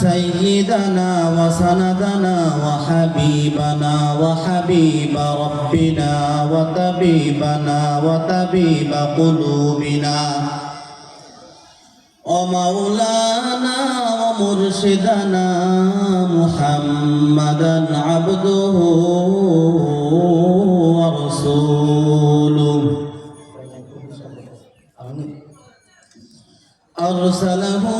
سيدنا وسندنا وحبيبنا وحبيب ربنا وطبيبنا وطبيب قلوبنا ومولانا ومرشدنا محمدا عبده ورسوله أرسله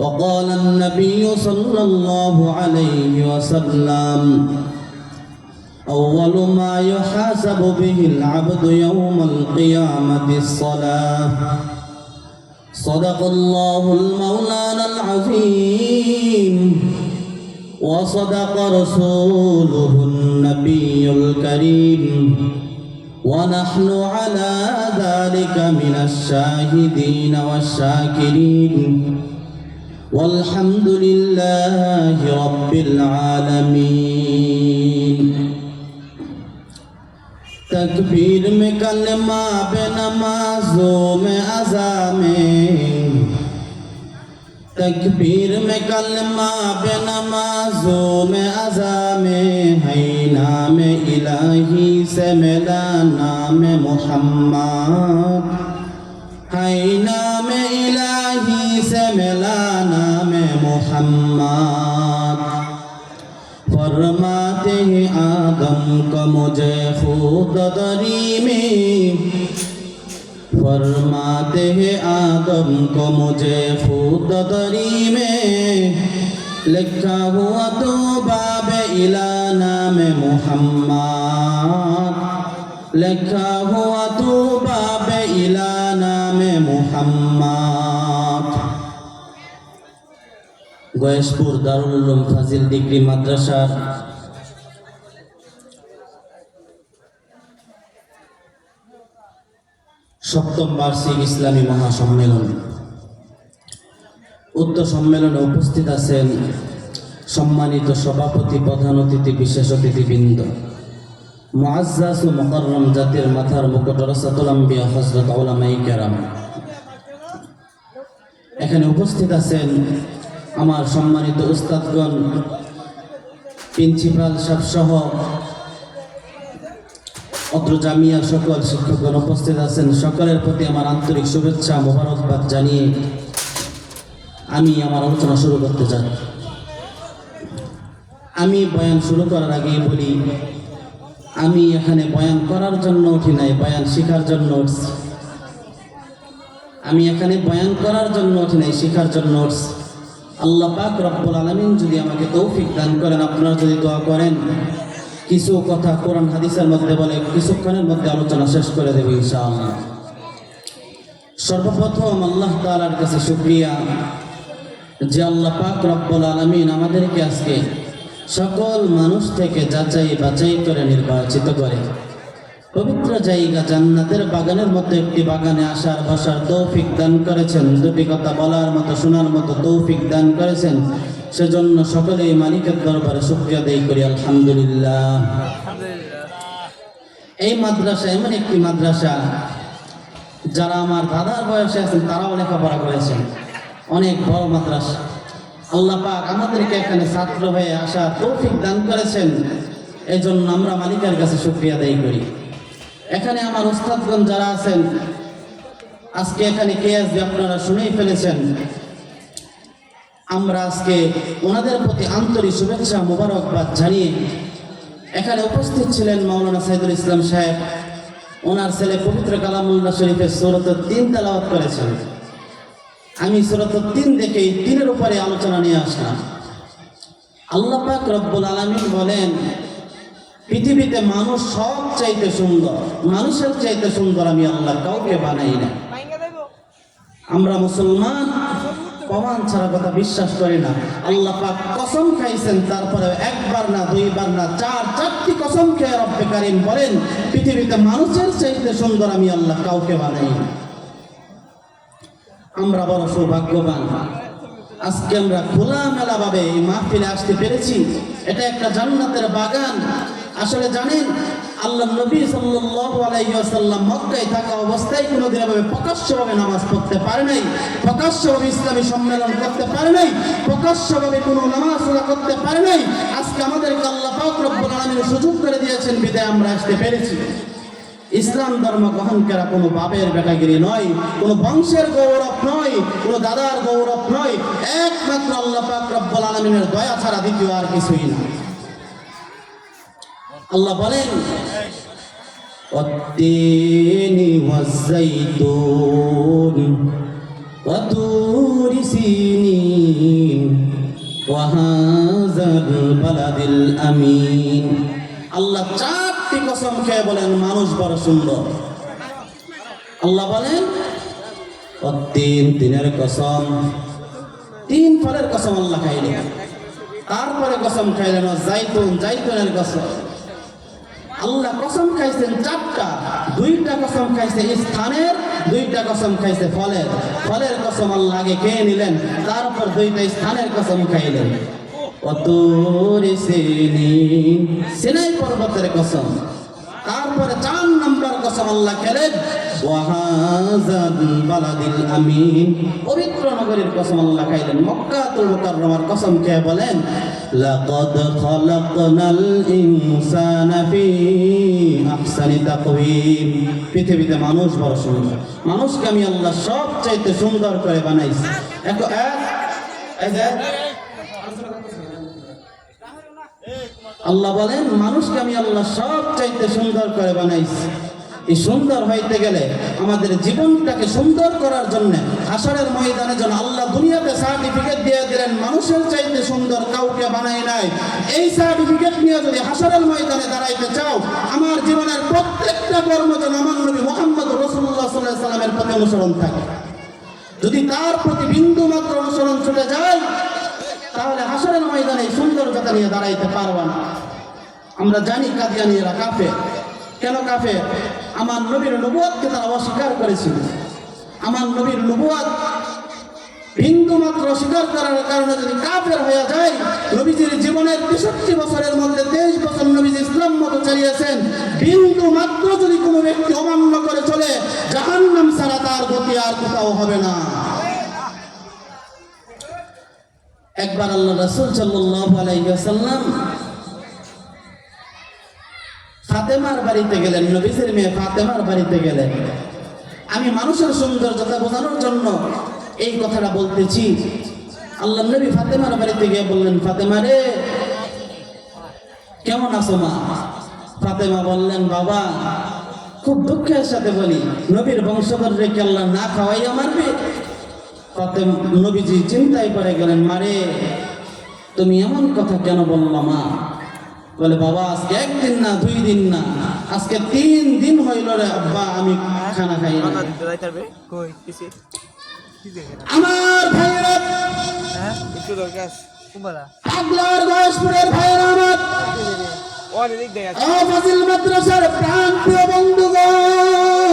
وقال النبي صلى الله عليه وسلم أول ما يحاسب به العبد يوم القيامة الصلاة. صدق الله المولانا العظيم. وصدق رسوله النبي الكريم. ونحن على ذلك من الشاهدين والشاكرين. والحمد لله رب العالمين. تکبیر میں کلمہ بے نمازوں میں عزا میں. تکبیر میں کلمہ بے نمازوں میں نام الہی سے ملا نام محمد. ہے نام الہی سے ملا محمد فرماتے ہیں آدم کا مجھے خود دری میں فرماتے ہیں آدم کو مجھے خود دری میں لکھا ہوا تو باب الہ نام محمد لکھا ہوا تو باب الہ نام محمد Gayeshpur Darul Uloom Fazil degree মাদ্রাসার সপ্তম বার্ষিক ইসলামী মহাসম্মেলন। উক্ত সম্মেলনে উপস্থিত আছেন সম্মানিত সভাপতি প্রধান অতিথি, বিশেষ অতিথিবৃন্দ। মুআজ্জাজ ও জাতির মাথার মুকুট হযরত উলামায়ে কেরাম। এখানে উপস্থিত আছেন আমার সম্মানিত উস্তাদগণ, প্রিন্সিপাল সাহেব সহ অত্র জামিয়ার সকল শিক্ষকগণ উপস্থিত আছেন। সকলের প্রতি আমার আন্তরিক শুভেচ্ছা, মোবারকবাদ জানিয়ে আমি আমার আলোচনা শুরু করতে চাই। আমি বয়ান শুরু করার আগে বলি, আমি এখানে বয়ান করার জন্য উঠি নাই, বয়ান শেখার জন্য উঠছি। আমি এখানে বয়ান করার জন্য উঠি নাই, শেখার জন্য উঠছি। আল্লাহ পাক রব্বুল আলমিন যদি আমাকে তৌফিক দান করেন, আপনারা যদি দোয়া করেন, কিছু কথা কোরআন, হাদিসের মধ্যে বলে কিছুক্ষণের মধ্যে আলোচনা শেষ করে দেবে ইনশাআল্লাহ। সর্বপ্রথম আল্লাহ তাআলার কাছে শুক্রিয়া যে আল্লাহ পাক রব্বুল আলমিন আমাদেরকে আজকে সকল মানুষ থেকে যাচাই বাছাই করে নির্বাচিত করে। পবিত্র জায়গা জান্নাতের বাগানের মতো একটি বাগানে আসার বসার তৌফিক দান করেছেন। দুটি কথা বলার মতো, শোনার মতো তৌফিক দান করেছেন। সেজন্য সকলেই মালিকের দরবারে শুক্রিয়া দেই করি, আলহামদুলিল্লাহ। এই মাদ্রাসা এমন একটি মাদ্রাসা, যারা আমার দাদার বয়সে আছেন, তারাও লেখাপড়া করেছেন। অনেক বড় মাদ্রাসা। আল্লাহ পাক আমাদেরকে এখানে ছাত্র হয়ে আসা তৌফিক দান করেছেন। এই জন্য আমরা মালিকের কাছে শুক্রিয়া দায়ী করি। এখানে আমার ওস্তাদগণ যারা আছেন, আজকে এখানে কে আসবে আপনারা শুনেই ফেলেছেন। আমরা আজকে ওনাদের প্রতি আন্তরিক শুভেচ্ছা, মোবারকবাদ জানিয়ে এখানে উপস্থিত ছিলেন মাওলানা সাইদুল ইসলাম সাহেব। ওনার ছেলে পবিত্র কালামুল্লাহ শরীফের সুরত তিন তেলাওয়াত করেছেন। আমি সুরত তিন দেখে তিনের উপরে আলোচনা নিয়ে আসলাম। আল্লাহ পাক রব্বুল আলমিন বলেন পৃথিবীতে মানুষ সব চাইতে সুন্দর মানুষের চাইতে সুন্দর আমি আল্লাহ কাউকে বানাই না। আমরা মুসলমান প্রমাণ ছাড়া কথা বিশ্বাস করি না। আল্লাহ পাক কসম খাইছেন তারপরে একবার না দুইবার না চার চারটি কসম খেয়ে রব্বে কারিম বলেন পৃথিবীতে মানুষের চাইতে সুন্দর আমি আল্লাহ কাউকে বানাই না। আমরা বড় সৌভাগ্যবান। আজকে আমরা খোলামেলা ভাবে এই মাহফিলে আসতে পেরেছি। এটা একটা জান্নাতের বাগান। আসলে জানেন, আল্লাহ নবী ওয়াসাল্লাম মক্কায় থাকা অবস্থায় কোনোদিন এভাবে প্রকাশ্যভাবে নামাজ পড়তে পারে নাই প্রকাশ্যভাবে ইসলামী সম্মেলন করতে পারে নাই প্রকাশ্যভাবে কোনো নামাজ করতে পারে নাই। আজকে আমাদেরকে আল্লাহ পাক সুযোগ করে দিয়েছেন, বিদায় আমরা আসতে পেরেছি। ইসলাম ধর্ম গ্রহণ করা কোনো বাপের বেটাগিরি নয়, কোনো বংশের গৌরব নয়, কোনো দাদার গৌরব নয়, একমাত্র আল্লাহ পাক আলামিনের দয়া ছাড়া দ্বিতীয় আর কিছুই না। আল্লাহ বলেন والتين والزيتون وطور سينين وهذا البلد الأمين আল্লাহ চারটি কসম খেয়ে বলেন মানুষ বড় সুন্দর আল্লাহ বলেন ও তিন তিনের কসম তিন ফলের কসম আল্লাহ খাইলেন তারপরে কসম খাইলেন ও জাইতুন জাইতুনের কসম আল্লাহ কসম খাইছেন চারটা। দুইটা কসম খাইছে স্থানের, দুইটা কসম খাইছে ফলের। ফলের কসম আল্লাহ আগে খেয়ে নিলেন, তারপর দুইটা স্থানের কসম খাইলেন। পর্বতের কসম। তারপরে চার নম্বর কসম আল্লাহ খেলেন পবিত্র নগরীর কসম আল্লাহ খাইলেন, মক্কাতুল মুকাররমার কসম খেয়ে বলেন লাকাদ খালাকনাল ইনসানা ফি আহসানি তাকওয়িম পৃথিবীতে মানুষ বড় সুন্দর। মানুষকে আমি আল্লাহ সব চাইতে সুন্দর করে বানাইছি। এখন আল্লাহ বলেন, মানুষকে আমি আল্লাহ সব চাইতে সুন্দর করে বানাইছি। এই সুন্দর হইতে গেলে আমাদের জীবনটাকে সুন্দর করার জন্য হাসরের ময়দানে যেন আল্লাহ দুনিয়াতে সার্টিফিকেট দিয়ে দিলেন, মানুষের চাইতে সুন্দর কাউকে বানাই নাই। এই সার্টিফিকেট নিয়ে যদি হাসরের ময়দানে দাঁড়াইতে চাও, আমার জীবনের প্রত্যেকটা কর্ম যেন আমার নবী মোহাম্মদ রসুল্লাহ সাল্লাহ সাল্লামের প্রতি অনুসরণ থাকে। যদি তার প্রতি বিন্দু মাত্র অনুসরণ চলে যায়, তাহলে হাসরের ময়দানে এই সৌন্দর্যতা নিয়ে দাঁড়াইতে পারবা না। আমরা জানি কাদিয়ানিরা কাফে কেন কাফে আমার নবীর নবুয়াদকে তারা অস্বীকার করেছিল। আমার নবীর নবুয়াদ বিন্দু মাত্র অস্বীকার করার কারণে যদি কাফের হয়ে যায়, নবীজির জীবনের তেষট্টি বছরের মধ্যে তেইশ বছর নবীজি ইসলাম মতো চালিয়েছেন। বিন্দু মাত্র যদি কোনো ব্যক্তি অমান্য করে চলে, জাহান্নাম ছাড়া তার গতি আর কোথাও হবে না। একবার আল্লাহ রাসূল সাল্লাল্লাহু আলাইহি ওয়াসাল্লাম ফাতেমার বাড়িতে গেলেন, নবীজির মেয়ে ফাতেমার বাড়িতে গেলেন। আমি মানুষের সৌন্দর্যতা বোঝানোর জন্য এই কথাটা বলতেছি। আল্লাহ নবী ফাতেমার বাড়িতে গিয়ে বললেন, ফাতেমা রে, কেমন আছো মা? ফাতেমা বললেন, বাবা, খুব দুঃখের সাথে বলি, নবীর বংশধর রেখে আল্লাহ না খাওয়াইয়া মারবে? তাতে নবীজি চিন্তায় পড়ে গেলেন মারে তুমি এমন কথা কেন বলল মা? বলে বাবা আজকে একদিন না দুই দিন না। আজকে তিন দিন হইল রে আব্বা আমি খানা খাই আমার হ্যাঁ একটু দরকার পাগলার গয়েশপুরের আমার ও দিক দেখে ও ফাজিল মাদ্রাসার প্রাণ প্রিয় বন্ধুগণ।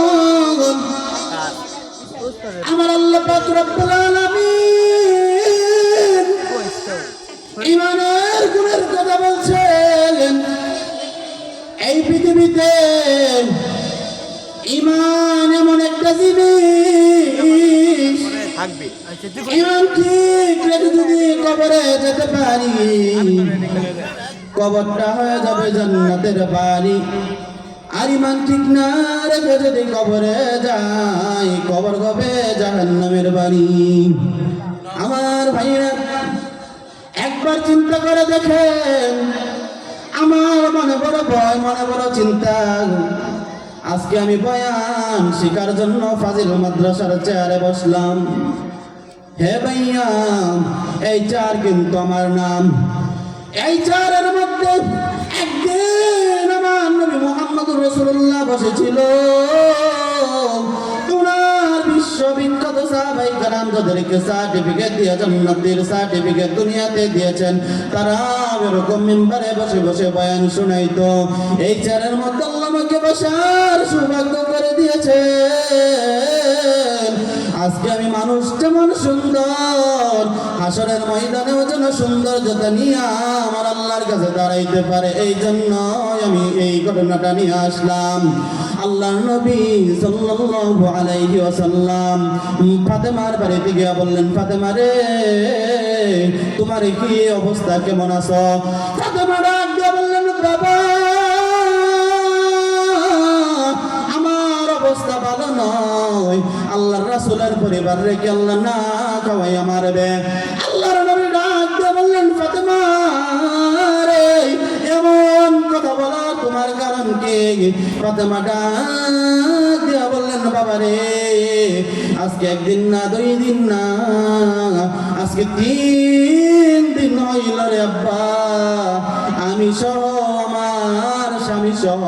আমার আল্লাহ পাক রব্বুল আলামিন ইমানের পৃথিবীতে ইমান এমন একটা জিনিস। আচ্ছা ইমান ঠিক রেখে যদি কবরে যেতে পারি কবরটা হয়ে যাবে জান্নাতের বাড়ি। আর ইমান ঠিক না রেখে যদি কবরে যাই কবর হবে জাহান্নামের বাড়ি। আমার ভাইরা একবার চিন্তা করে দেখেন আমার মনে বড় ভয়, মনে বড় চিন্তা। আজকে আমি বয়ান শিকার জন্য ফাজিল মাদ্রাসার চেয়ারে বসলাম। হে ভাইয়া, এই চার কিন্তু আমার নাম। এই চারের মধ্যে একদিন আমার নবী মোহাম্মদ রসুল্লাহ বসেছিল। ওনার বিশ্ববিখ্যাত সাহাবাই কারাম যাদেরকে সার্টিফিকেট দিয়ে জান্নাতের সার্টিফিকেট দুনিয়াতে দিয়েছেন, তারা এরকম মেম্বারে বসে বসে বয়ান শোনাইতো। এই চারের মধ্যে আল্লাহ আমাকে বসার সৌভাগ্য করে দিয়েছে আজকে আমি মানুষ যেমন সুন্দর, হাসরের ময়দানেও যেন সৌন্দর্যতা নিয়ে আমার আল্লাহর কাছে দাঁড়াইতে পারে, এই জন্য আমি এই ঘটনাটা নিয়ে আসলাম। আল্লাহ নবী সাল্লাল্লাহু আলাইহি ওয়াসাল্লাম ফাতেমার বাড়িতে গিয়া বললেন, ফাতেমা রে, তোমার কি অবস্থা? কেমন আছো? ফাতেমা ডাক দিয়া বললেন, বাবা, আমার অবস্থা ভালো নয়। আল্লাহর রাসূলের পরিবার রেখে আল্লাহ না খাওয়াই আমার বে আল্লাহর নবী ডাক দিয়ে বললেন, ফাতেমা রে, এমন কথা বলা তোমার কারণ কি? ফাতেমা ডাক দিয়ে বললেন, বাবা রে আজকে একদিন না, দুই দিন না, আজকে তিন দিন হইল রে আব্বা। আমি সহ, আমার স্বামী সহ,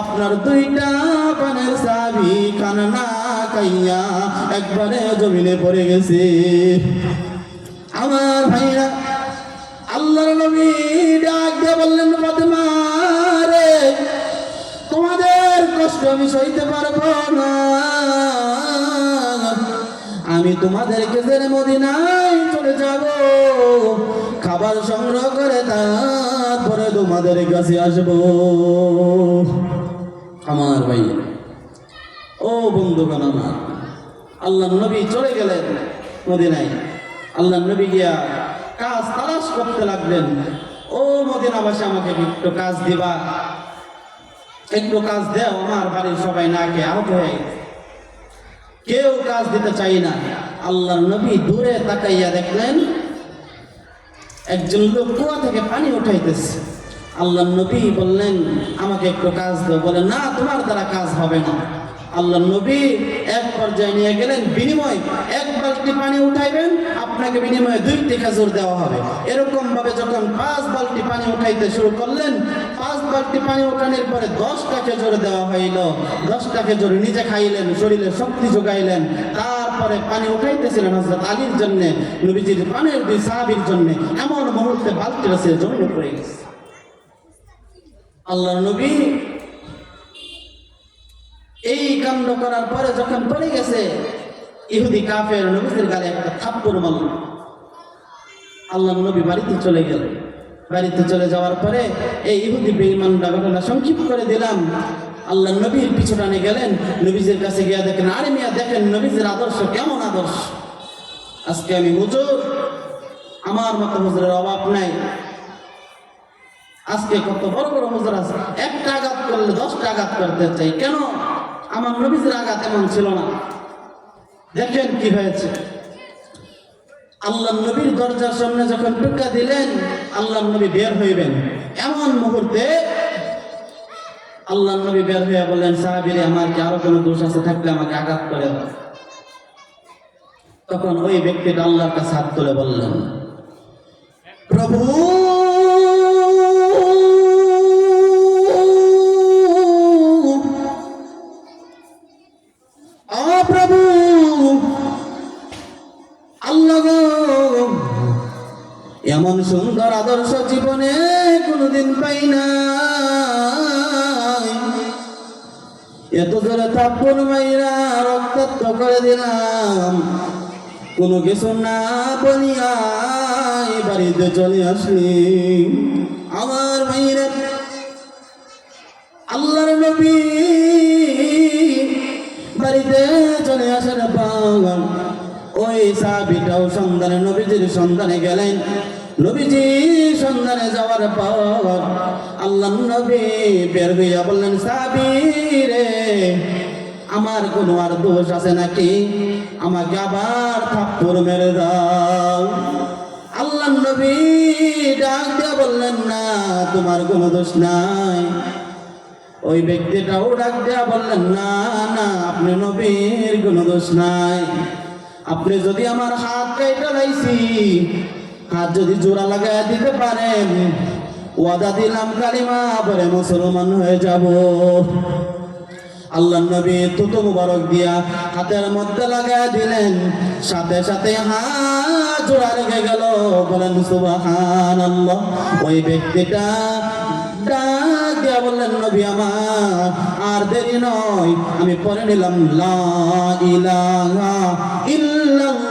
আপনার দুইটা পানের চাবি খানা না খাইয়া একবারে জমিনে পড়ে গেছে। আমার ভাইরা, আল্লাহর নবী ডাক দিয়ে বললেন, ফাতেমা রে, তোমাদের কষ্ট আমি সইতে পারব না। আমি তোমাদেরকে ছেড়ে মদিনায় চলে যাব। খাবার সংগ্রহ করে তারপরে তোমাদের কাছে আসব। আমার ভাই, ও বন্ধুগণ আমার, আল্লাহ নবী চলে গেলেন মদিনায়। আল্লাহ নবী গিয়া কাজ তালাশ করতে লাগলেন। ও মদিনাবাসী, আমাকে একটু কাজ দিবা। একটু কাজ দেও, আমার বাড়ির সবাই না খেয়ে আহত হয়ে গেছে। কেউ কাজ দিতে চাই না। আল্লাহ নবী দূরে তাকাইয়া দেখলেন, একজন লোক কুয়া থেকে পানি উঠাইতেছে। আল্লাহ নবী বললেন, আমাকে একটু কাজ দেবো বলে, না, তোমার দ্বারা কাজ হবে না। আল্লাহ নবী এক পর্যায়ে নিয়ে গেলেন, বিনিময় এক বালতি পানি উঠাইবেন, আপনাকে বিনিময়ে দুইটি খেজুর দেওয়া হবে। এরকম ভাবে যখন পাঁচ বালতি পানি উঠাইতে শুরু করলেন, পাঁচ বালতি পানি উঠানোর পরে দশটা খেজুর দেওয়া হইল। দশটা খেজুর নিজে খাইলেন, শরীরে শক্তি যোগাইলেন। তারপরে পানি উঠাইতেছিলেন হজরত আলীর জন্য, নবীজির পানের দুই সাহাবির জন্য। এমন মুহূর্তে বালতি রসে জমিনে পড়ে গেছে। আল্লাহ নবী এই কাণ্ড করার পরে যখন পড়ে গেছে, ইহুদি কাফের নবীদের গালে একটা থাপ্পড় মারল। আল্লাহ নবী বাড়িতে চলে গেল বাড়িতে চলে যাওয়ার পরে এই ইহুদি বেঈমানটা ঘটনা সংক্ষিপ্ত করে দিলাম। আল্লাহ নবীর পিছনে গেলেন নবীজের কাছে গিয়া দেখেন আরে মিয়া, দেখেন নবীজের আদর্শ কেমন আদর্শ? আজকে আমি হুজুর, আমার মতো হুজুরের অভাব নাই। আজকে কত বড় বড় হুজুর আছে। একটা আঘাত করলে দশটা আঘাত করতে চাই। কেন? আমার নবীজের আঘাত এমন ছিল না। দেখেন কি হয়েছে। আল্লাহ নবীর দরজার সামনে যখন টুকা দিলেন আল্লাহ নবী বের হইবেন। এমন মুহূর্তে আল্লাহ নবী বের হয়ে বললেন, সাহাবিরে, আমার কি আরও কোনো দোষ আছে? থাকলে আমাকে আঘাত করে তখন ওই ব্যক্তিটা আল্লাহর কাছে হাত তুলে বললেন, প্রভু এমন সুন্দর আদর্শ জীবনে কোনোদিন পাই না এত জোরে থাপ্পড় মাইরা রক্তাক্ত করে দিলাম। কোনো কিছু না বলিয়াই বাড়িতে চলে আসলি। আমার ভাইরা আল্লাহর নবী বাড়িতে চলে আসার পর ওই সাবিটাও সন্ধানে নবীজির সন্ধানে গেলেন। নবীজি সন্ধানে যাওয়ার পর আল্লাহ নবী বের হইয়া বললেন সাবি রে আমার কোনো আর দোষ আছে নাকি? আমাকে আবার থাপ্পড় মেরে দাও। আল্লাহ নবী ডাক দিয়া বললেন, না, তোমার কোনো দোষ নাই। ওই ব্যক্তিটাও ডাক দেয়া বললেন, না না, আপনি নবীর কোনো দোষ নাই। আপনি যদি আমার হাত কাইটা লাইছি হাত যদি জোড়া লাগায় দিতে পারেন, ওয়াদা দিলাম কালিমা, পরে মুসলমান হয়ে যাব। আল্লাহ নবী তুতু মুবারক দিয়া হাতের মধ্যে লাগায় দিলেন, সাথে সাথে হাত জোড়া রেখে গেল। বলেন সুবাহান ওই ব্যক্তিটা বললেন, নবী আমার, আর দেরি নয়, আমি পরে নিলাম, লা ইলাহা ইল্লাল্লাহ।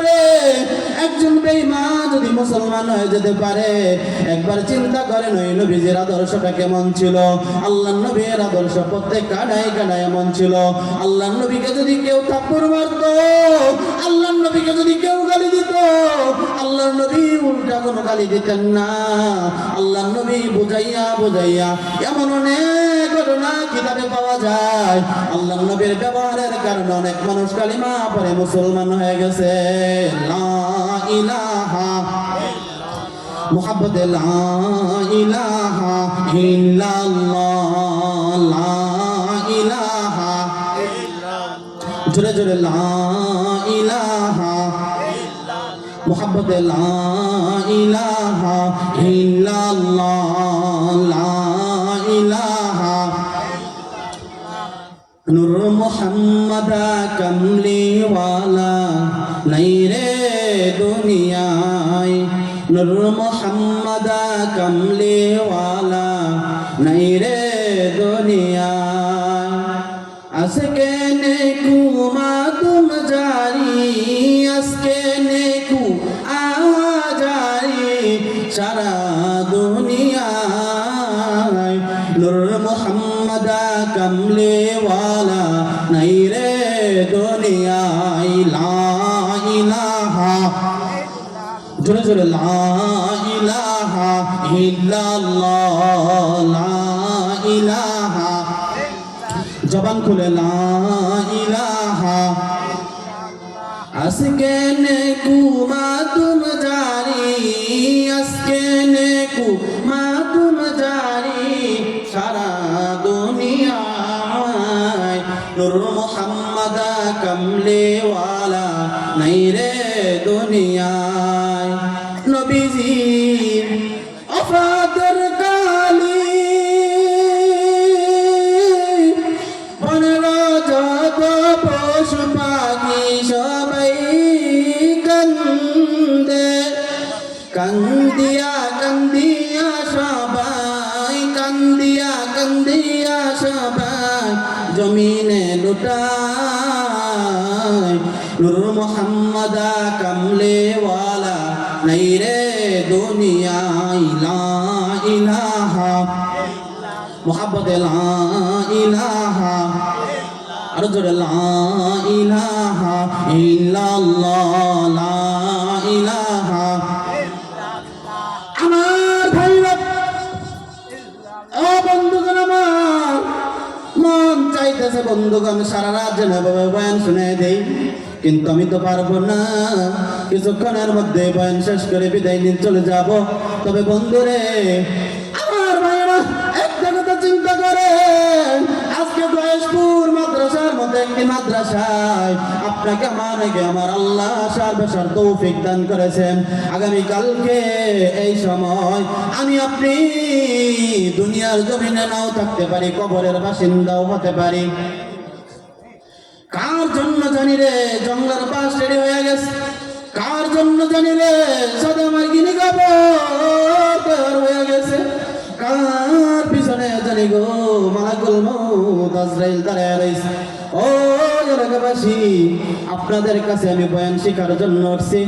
পারে একজন বেঈমান যদি মুসলমান হয়ে যেতে পারে, একবার চিন্তা করেন ওই নবীজির আদর্শটা কেমন ছিল? আল্লাহ নবীর আদর্শ প্রত্যেক কানায় কানায় এমন ছিল। আল্লাহ নবীকে যদি কেউ থাপ্পড় মারত, আল্লাহ নবীকে যদি কেউ গালি আল্লাহ নবী উল্টা কোনো গালি দিতেন না। আল্লাহ নবী বুঝাইয়া বুঝাইয়া এমন অনেক ঘটনা কিতাবে পাওয়া যায়। আল্লাহ নবীর ব্যবহারের কারণে অনেক মানুষ কালিমা পরে মুসলমান হয়ে গেছে। মোহাম্মদ জোরে জোরে লা ইলাহা মোহাম্মদ, লা ইলাহা ইল্লাল্লাহ, লা ইলাহা নূর মোহাম্মদ কমলিওয়ালা নাই রে দুনিয়ায়। নূর মোহাম্মদ কমলিওয়ালা নাই মোহাম্মদ নাই রে দুনিয়ায় লা ইলাহা জোরে জোরে লা ইলাহা ইল্লাল্লাহ লা ইলাহা জবান খুলে লা ইলাহা আজকে নেকু মাতুম কমলে ওয়ালা নাই রে দুনিয়ায় আর জোরে, লা ইলাহা লা ইলাহা আমার মন চাইতেছে বয়ান দেই, কিন্তু আমি তো পারব না। কিছুক্ষণের মধ্যে বয়ান শেষ করে বিদায় নিয়ে চলে যাব। তবে বন্ধুরে একটি মাদ্রাসায় আপনাকে আমাকে আমার আল্লাহ সার্বসার তৌফিক দান করেছেন। আগামী কালকে এই সময় আমি আপনি দুনিয়ার জমিনে নাও থাকতে পারি, কবরের বাসিন্দাও হতে পারি। কার জন্য জানি রে জঙ্গলের পাশ রেডি হয়ে গেছে? কার জন্য জানি রে সাদা মার্গিনী খবর হয়ে গেছে? কার পিছনে জানি গো মালাকুল মৌত আজরাইল দাঁড়ায় রয়েছে ও এলাকাবাসী আপনাদের কাছে আমি বয়ান শেখার জন্য উঠছি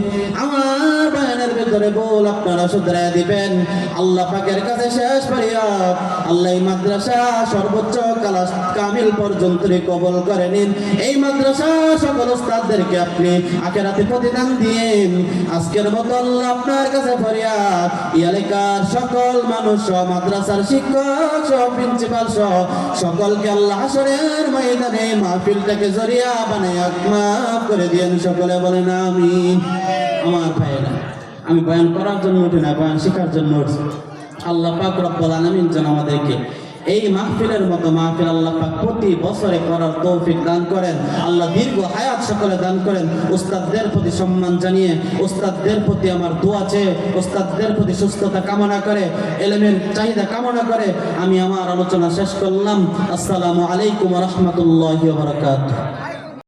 আমার বয়ানের ভেতরে বল আপনারা শুধরাই দিবেন। আল্লাহ পাকের কাছে শেষ ফরিয়াদ। আল্লাহ মাদ্রাসা সর্বোচ্চ কালাস কামিল পর্যন্ত কবল করে নিন। এই মাদ্রাসা সকল ওস্তাদদেরকে আপনি আখেরাতে প্রতিদান দিন। আজকের মতো আল্লাহ আপনার কাছে ফরিয়াদ। এই এলাকার সকল মানুষ মাদ্রাসার শিক্ষক সহ প্রিন্সিপাল সহ, সকলকে আল্লাহ হাসরের ময়দানে মাহফিলটাকে জরিয়া বানায় মাফ করে দিয়েন সকলে বলেন আমি আমার ভাইয়েরা, আমি বয়ান করার জন্য উঠি না, বয়ান শেখার জন্য উঠছি। আল্লাহ পাক রব্বুল আলামিন যেন আমাদেরকে এই মাহফিলের মতো মাহফিল আল্লাহ পাক প্রতি বছরে করার তৌফিক দান করেন। আল্লাহ দীর্ঘ হায়াত সকলে দান করেন। উস্তাদদের প্রতি সম্মান জানিয়ে, উস্তাদদের প্রতি আমার দোয়া চেয়ে, উস্তাদদের প্রতি সুস্থতা কামনা করে, এলেমের চাহিদা কামনা করে আমি আমার আলোচনা শেষ করলাম। আসসালামু আলাইকুম রহমতুল্লাহ বারকাত